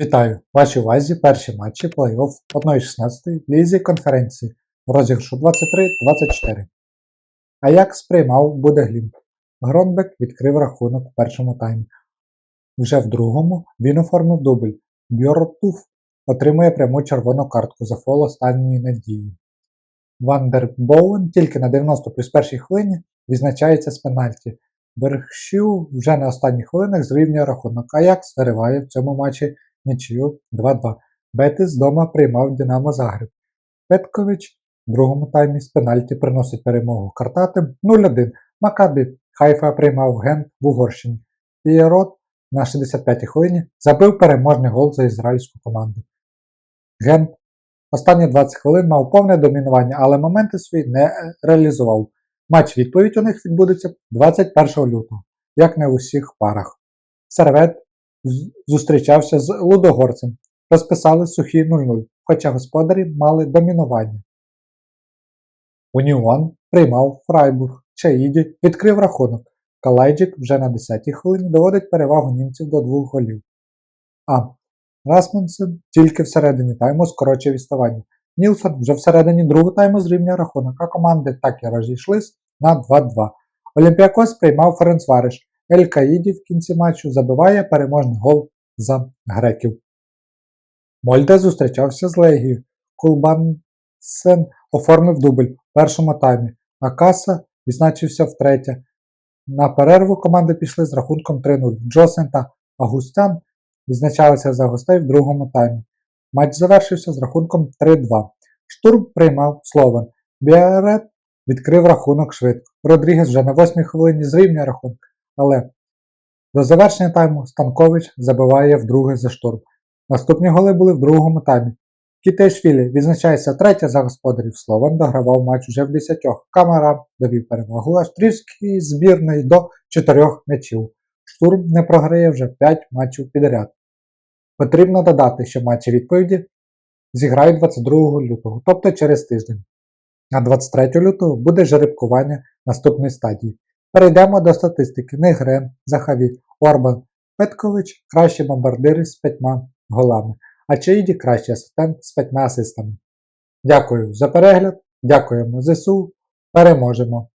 Вітаю! Вашій увазі перші матчі плей-офф 1-16 лізі конференції розіграшу 23-24. Аякс приймав Будеглімп. Гронбек відкрив рахунок у першому таймі. Вже в другому він оформив дубль. Бьортуф отримує пряму червону картку за фол останньої надії. Вандер Боуен тільки на 90 плюс першій хвилині відзначається з пенальті. Берхшю вже на останніх хвилинах зрівнює рахунок. Аякс вириває в цьому матчі нічию 2-2. Бетис дома приймав Динамо Загреб. Петкович в другому таймі з пенальті приносить перемогу Картатим 0-1. Макабі Хайфа приймав Гент в Угорщині. Пієрот на 65-й хвилині забив переможний гол за ізраїльську команду. Гент останні 20 хвилин мав повне домінування, але моменти свої не реалізував. Матч відповідь у них відбудеться 21 лютого, як не в усіх парах. Сервет зустрічався з Лудогорцем. Розписали сухі 0-0, хоча господарі мали домінування. Уніон приймав Фрайбург. Чаїді відкрив рахунок. Калайджик вже на 10-й хвилині доводить перевагу німців до двох голів. А. Расмунсен тільки всередині тайму скорочує відставання. Нілсон вже всередині другого тайму зрівнює рахунок, а команди так і розійшлись на 2-2. Олімпіакос приймав Ференцвариш. Ель Каїді в кінці матчу забиває переможний гол за греків. Мольде зустрічався з Легією. Кулбансен оформив дубль в першому таймі, а Каса відзначився втретє. На перерву команди пішли з рахунком 3-0. Джосен та Агустян відзначалися за гостей в другому таймі. Матч завершився з рахунком 3-2. Штурм приймав Словен. Біарет відкрив рахунок швидко. Родрігес вже на 8 хвилині зрівнює рахунок, але до завершення тайму Станкович забиває вдруге за штурм. Наступні голи були в другому таймі. Кітешвілі відзначається третя за господарів. Слован догравав матч уже в 10. Камера довів перевагу австрійській збірної до 4 м'ячів. Штурм не програє вже 5 матчів підряд. Потрібно додати, що матчі відповіді зіграють 22 лютого, тобто через тиждень. А 23 лютого буде жеребкування наступної стадії. Перейдемо до статистики. Негрен, Захаві, Орбан, Петкович кращі бомбардири з п'ятьма голами, а Чаїді кращий асистент з п'ятьма асистами. Дякую за перегляд, дякуємо ЗСУ, переможемо!